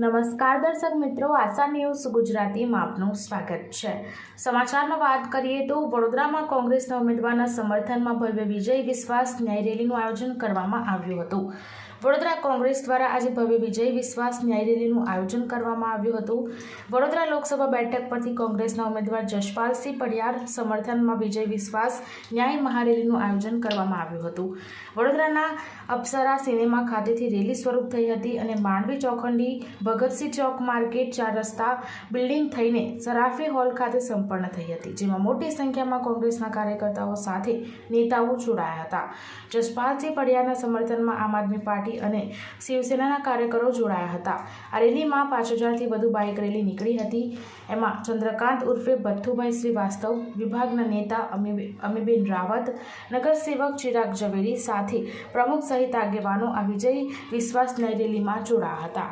નમસ્કાર દર્શક મિત્રો, આશા ન્યૂઝ ગુજરાતીમાં આપનું સ્વાગત છે. સમાચારમાં વાત કરીએ તો વડોદરામાં કોંગ્રેસના ઉમેદવારના સમર્થનમાં ભવ્ય વિજય વિશ્વાસ ન્યાય રેલીનું આયોજન કરવામાં આવ્યું હતું. વડોદરા કોંગ્રેસ દ્વારા આજે ભવ્ય વિજય વિશ્વાસ ન્યાય રેલીનું આયોજન કરવામાં આવ્યું હતું. વડોદરા લોકસભા બેઠક પરથી કોંગ્રેસના ઉમેદવાર જશપાલસિંહ પડિયાર સમર્થનમાં વિજય વિશ્વાસ ન્યાય મહારેલીનું આયોજન કરવામાં આવ્યું હતું. વડોદરાના અપ્સરા સિનેમા ખાતેથી રેલી સ્વરૂપ થઈ હતી અને માંડવી ચોખંડી, ભગતસિંહ ચોક માર્કેટ ચાર રસ્તા બિલ્ડિંગ થઈને સરાફી હોલ ખાતે સંપન્ન થઈ હતી, જેમાં મોટી સંખ્યામાં કોંગ્રેસના કાર્યકર્તાઓ સાથે નેતાઓ જોડાયા હતા. જસપાલસિંહ પડિયારના સમર્થનમાં આમ આદમી પાર્ટી અને શિવસેનાના કાર્યકરો જોડાયા હતા. આ રેલીમાં પાંચ હજારથી વધુ બાઇક રેલી નીકળી હતી. એમાં ચંદ્રકાંત ઉર્ફે ભથ્થુભાઈ શ્રીવાસ્તવ, વિભાગના નેતા અમી અમીબેન રાવત, નગરસેવક ચિરાગ ઝવેરી સાથે પ્રમુખ સહિત આગેવાનો આ વિજય વિશ્વાસ નય રેલીમાં જોડાયા હતા.